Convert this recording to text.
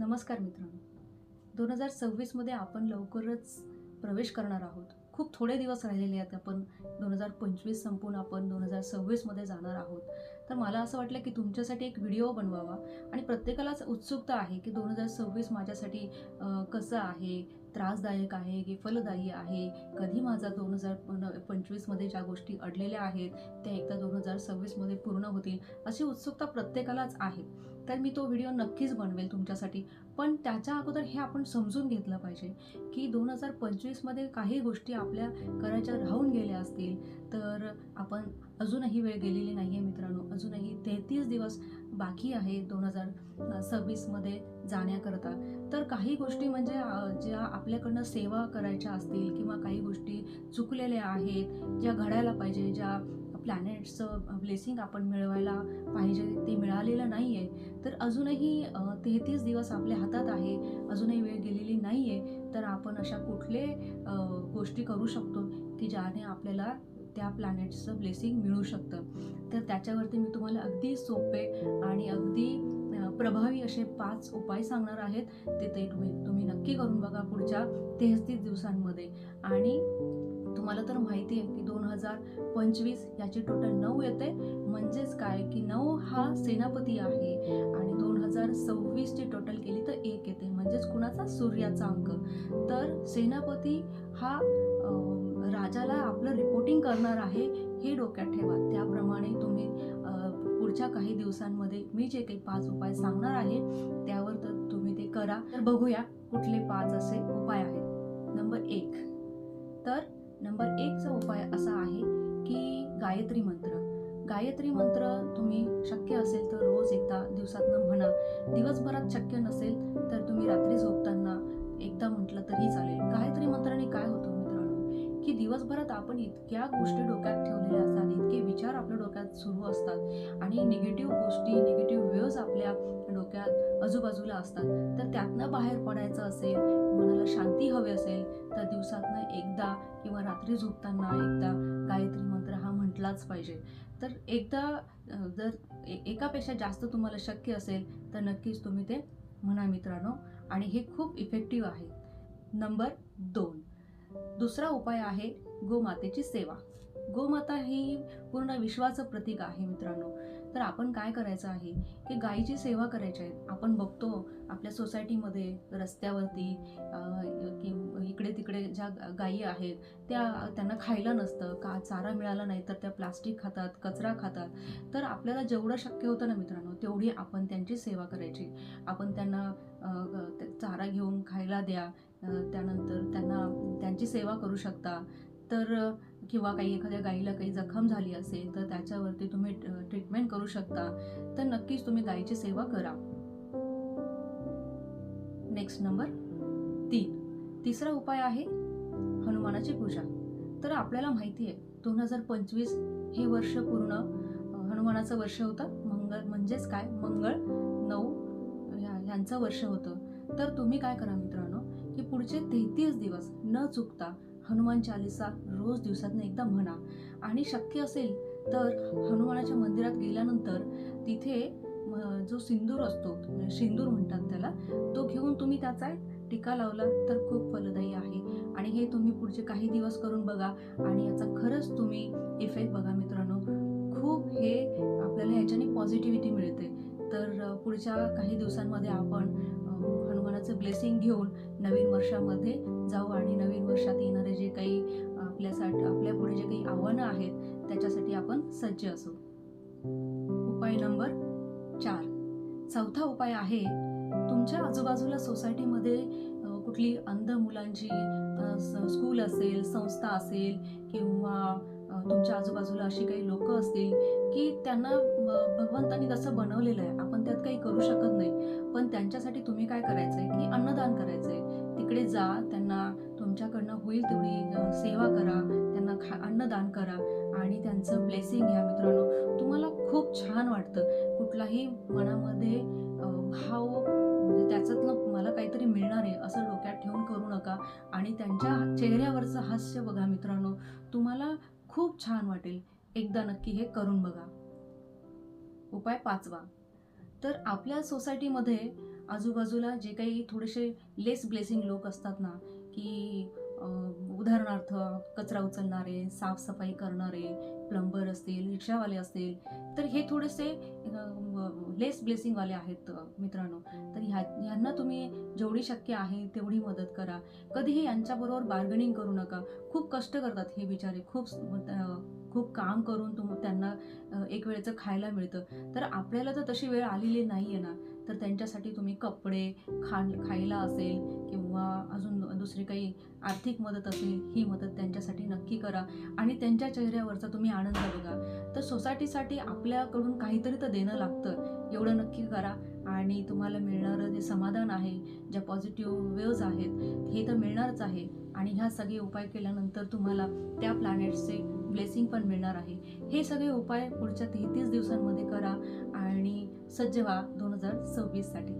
नमस्कार मित्रांनो. दोन हजार सव्वीसमध्ये आपण लवकरच प्रवेश करणार आहोत. खूप थोडे दिवस राहिलेले आहेत आपण दोन हजार पंचवीस संपून आपण दोन हजार सव्वीसमध्ये जाणार आहोत. तर मला असं वाटलं की तुमच्यासाठी एक व्हिडिओ बनवावा आणि प्रत्येकालाच उत्सुकता आहे की दोन हजार सव्वीस माझ्यासाठी कसं आहे त्रासदायक आहे की फलदायी आहे. कधी माझा दोन हजार पंचवीसमध्ये ज्या गोष्टी अडलेल्या आहेत त्या एकदा दोन हजार सव्वीसमध्ये पूर्ण होतील अशी उत्सुकता प्रत्येकालाच आहे. तर मी तो व्हिडिओ नक्कीच बनवेल तुमच्यासाठी. पण त्याच्या अगोदर हे आपण समजून घेतलं पाहिजे की दोन हजार पंचवीसमध्ये काही गोष्टी आपल्या करायच्या राहून गेल्या असतील. तर आपण अजूनही वेळ गेलेली नाही आहे मित्रांनो. अजूनही तेहतीस दिवस बाकी आहे दोन हजार सव्वीसमध्ये जाण्याकरता. तर काही गोष्टी म्हणजे ज्या आपल्याकडनं सेवा करायच्या असतील किंवा काही गोष्टी चुकलेल्या आहेत ज्या घडायला पाहिजे ज्या प्लॅनेट्सचं ब्लेसिंग आपण मिळवायला पाहिजे ते मिळालेलं नाही आहे तर अजूनही तेहतीस दिवस आपल्या हातात आहे अजूनही वेळ गेलेली नाही आहे तर आपण अशा कुठले गोष्टी करू शकतो की ज्याने आपल्याला त्या प्लॅनेट्सचं ब्लेसिंग मिळू शकतं. तर त्याच्यावरती मी तुम्हाला अगदी सोपे आणि अगदी प्रभावी असे पाच उपाय सांगणार आहेत. ते ते तुम्ही तुम्ही नक्की करून बघा पुढच्या तेहतीस दिवसांमध्ये. आणि तुम्हाला तर माहिती आहे की दोन हजार पंचवीस याची टोटल नऊ येते. म्हणजेच काय की नऊ हा सेनापती आहे आणि दोन हजार सव्वीसची टोटल केली तर एक येते. म्हणजेच कुणाचा? सूर्याचा अंक. तर सेनापती हा राजाला आपलं रिपोर्टिंग करणार आहे हे डोक्यात ठेवा. त्याप्रमाणे तुम्ही पुढच्या काही दिवसांमध्ये मी जे काही पाच उपाय सांगणार आहे त्यावर तर तुम्ही ते करा. तर बघूया कुठले पाच असे उपाय आहेत. नंबर एक. तर नंबर एकचा उपाय असा आहे की गायत्री मंत्र. गायत्री मंत्र तुम्ही शक्य असेल तर रोज एकदा दिवसातनं म्हणा. दिवसभरात शक्य नसेल तर तुम्ही रात्री झोपताना एकदा म्हटलं तरी चालेल. गायत्री मंत्राने काय होतं मित्रांनो? की दिवसभरात आपण इतक्या गोष्टी डोक्यात ठेवलेल्या असतात इतके विचार आपल्या डोक्यात सुरू असतात आणि निगेटिव्ह गोष्टी निगेटिव्ह आजूबाजूला असतात. तर त्यातनं बाहेर पडायचं असेल मनाला शांती हवी असेल तर दिवसातनं एकदा किंवा रात्री झोपताना एकदा गायत्री मंत्र हा म्हटलाच पाहिजे. तर एकदा जर एकापेक्षा जास्त तुम्हाला शक्य असेल तर नक्कीच तुम्ही ते म्हणा मित्रांनो. आणि हे खूप इफेक्टिव्ह आहे. नंबर दोन. दुसरा उपाय आहे गोमातेची सेवा. गोमाता ही पूर्ण विश्वाचं प्रतीक आहे मित्रांनो. तर आपण काय करायचं आहे? की गायीची सेवा करायची आहे. आपण बघतो आपल्या सोसायटीमध्ये रस्त्यावरती अं, इकडे तिकडे ज्या गायी आहेत त्या त्यांना खायला नसतं. का चारा मिळाला नाही तर त्या प्लास्टिक खातात कचरा खातात. तर आपल्याला जेवढं शक्य होतं ना मित्रांनो तेवढी आपण त्यांची सेवा करायची. आपण त्यांना चारा घेऊन खायला द्या. त्यानंतर त्यांना त्यांची सेवा करू शकता. तर किंवा काही एखाद्या गाईला काही जखम झाली असेल तर त्याच्यावरती तुम्ही ट्रीटमेंट करू शकता. तर नक्कीच तुम्ही गायीची सेवा करा. नेक्स्ट नंबर तीन. तिसरा उपाय आहे हनुमानाची पूजा. तर आपल्याला माहिती आहे दोन हजार पंचवीस हे वर्ष पूर्ण हनुमानाचं वर्ष होतं. मंगळ म्हणजेच काय? मंगळ नऊ ह्या- ह्यांचं वर्ष होतं. तर तुम्ही काय करा मित्रांनो की पुढचे तेहतीस दिवस न चुकता हनुमान चालिसा रोज दिवसातनं एकदा म्हणा. आणि शक्य असेल तर हनुमानाच्या मंदिरात गेल्यानंतर तिथे जो सिंदूर असतो सिंदूर म्हणतात त्याला तो घेऊन तुम्ही त्याचा टीका लावला तर खूप फलदायी आहे. आणि हे तुम्ही पुढचे काही दिवस करून बघा आणि याचा खरंच तुम्ही इफेक्ट बघा मित्रांनो. खूप हे आपल्याला ह्याच्याने पॉझिटिव्हिटी मिळते. तर पुढच्या काही दिवसांमध्ये आपण हनुमानाचं ब्लेसिंग घेऊन नवीन वर्षामध्ये जाऊ आणि नवीन वर्षात येणारे जे काही आपल्यासाठी आपल्या पुढे जे काही आव्हानं आहेत त्याच्यासाठी आपण सज्ज असू. उपाय नंबर चार. चौथा उपाय आहे तुमच्या आजूबाजूला सोसायटीमध्ये कुठली अंध मुलांची स्कूल असेल संस्था असेल किंवा तुमच्या आजूबाजूला अशी काही लोक असतील की त्यांना भगवंतांनी तसं बनवलेलं आहे. आपण त्यात काही करू शकत नाही. पण त्यांच्यासाठी तुम्ही काय करायचं आहे की अन्नदान करायचं आहे तिकडे जा त्यांना तुमच्याकडनं होईल तेवढी सेवा करा त्यांना खा अन्नदान करा आणि त्यांचं ब्लेसिंग घ्या मित्रांनो. तुम्हाला खूप छान वाटतं. कुठलाही मनामध्ये भाव म्हणजे त्याच्यातनं मला काहीतरी मिळणार आहे असं डोक्यात ठेवून करू नका. आणि त्यांच्या चेहऱ्यावरचं हास्य बघा मित्रांनो. तुम्हाला खूप छान वाटेल. एकदा नक्की हे करून बघा. उपाय पाचवा. तर आपल्या सोसायटीमध्ये आजूबाजूला जे काही थोडेसे लेस ब्लेसिंग लोक असतात ना की उदाहरणार्थ कचरा उचलणारे साफसफाई करणारे प्लंबर असतील रिक्षावाले असतील तर हे थोडेसे लेस ब्लेसिंगवाले आहेत मित्रांनो. तर ह्या ह्यांना तुम्ही जेवढी शक्य आहे तेवढी मदत करा. कधीही यांच्याबरोबर बार्गनिंग करू नका. खूप कष्ट करतात हे बिचारे. खूप खूप काम करून तुम त्यांना एक वेळेचं खायला मिळतं. तर आपल्याला तर तशी वेळ आलेली नाही आहे ना. तर त्यांच्यासाठी तुम्ही कपडे खाण खायला असेल किंवा अजून दुसरी काही आर्थिक मदत असेल ही मदत त्यांच्यासाठी नक्की करा. आणि त्यांच्या चेहऱ्यावरचा तुम्ही आनंद बघा. तर सोसायटीसाठी आपल्याकडून काहीतरी तर देणं लागतं. एवढं नक्की करा. आणि तुम्हाला मिळणारं जे समाधान आहे ज्या पॉझिटिव्ह वेव्ज आहेत हे तर मिळणारच आहे. आणि ह्या सगळे उपाय केल्यानंतर तुम्हाला त्या प्लॅनेट्सचे ब्लेसिंग पण मिळणार आहे. हे सगळे उपाय पुढच्या तेहतीस दिवसांमध्ये करा आणि सज्ज व्हा दोन हजार सव्वीससाठी.